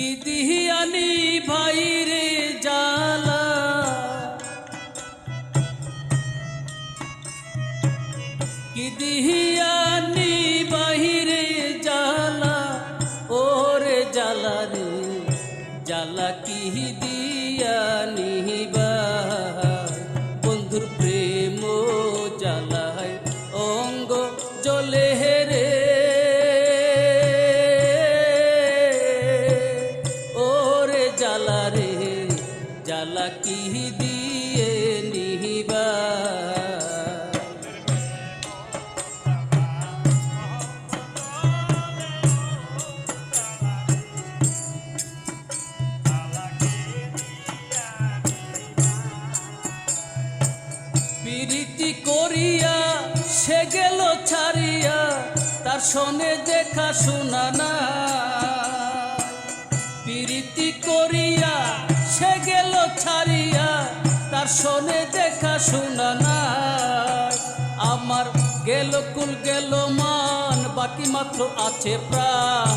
কি দিহিয়ানি ভাই রে জালা? কি দিহিয়ানি বাহিরে জালা? ওরে জালা রে জালা কি দিয়ানি বন্ধুর কি দিয়ে নিবা প্রীতি করিয়া সে গেল ছাড়িয়া তার সনে দেখা শোনা না সনে দেখা শোনা না আমার গেল কুল, গেল মান, বাকি মাত্র আছে প্রাণ।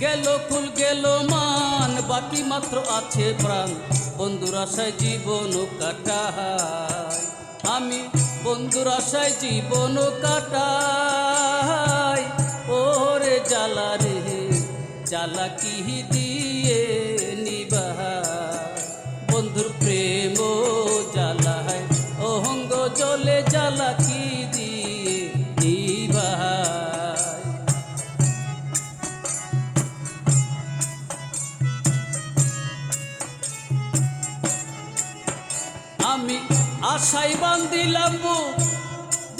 গেল কুল, গেল মান, বাকি মাত্র আছে প্রাণ। বন্ধুর আশায় জীবন কাটাই। আমি বন্ধুর আশায় জীবন কাটাই। ওরে জ্বালা রে, জ্বালা কি দিয়ে বন্ধুর প্রেম জ্বালায় অহঙ্গ জলে জ্বালা কি দিয়ে আমি আশাই বান্দিলাম বুক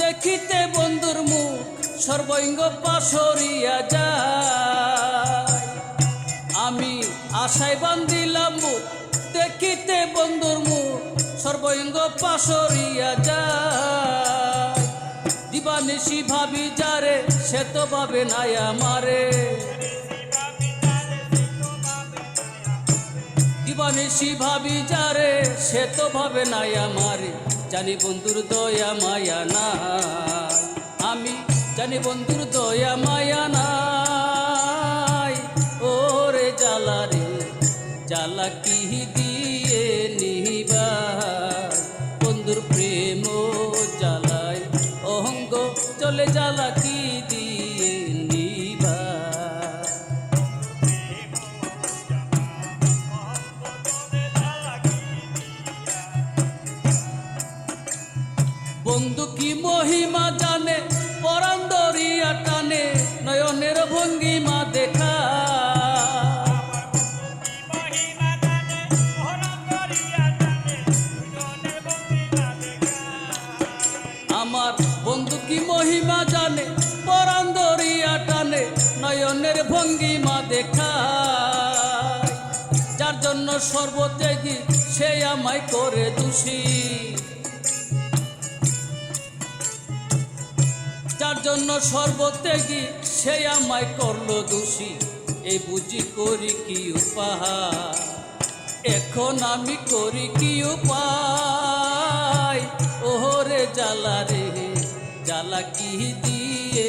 দেখিতে বন্ধুর মুখ সর্বঙ্গ পাশরিয়া যায়। আমি আশাই বান্দিলাম মুখ, দেখিতে সর্বঙ্গ পাশরিয়া যায়। দিবানিশি ভাবি যারে, সে তো ভাবে নাই আমারে। দিবানিশি ভাবি যারে, সে তো ভাবে নাই আমারে। জানি বন্ধুর দয়া মায়া না আমি জানি বন্ধুর দয়া মায়া নাই। বন্ধু কি মহিমা জানে? পরান্দরিয়া টানে, নয়নের ভঙ্গিমা দেখা। আমার বন্ধু কি মহিমা জানে? পরান্দরিয়া টানে, নয়নের ভঙ্গিমা দেখা। যার জন্য সর্বত্যাগী সে আমায় করে দোষী। জন্য সর্বত্যাগী, সে আমায় করল দোষী। এ বুঝি করি কি উপায় এখন আমি করি কি উপায়? ওহরে জ্বালা রে, জ্বালা কি দিয়ে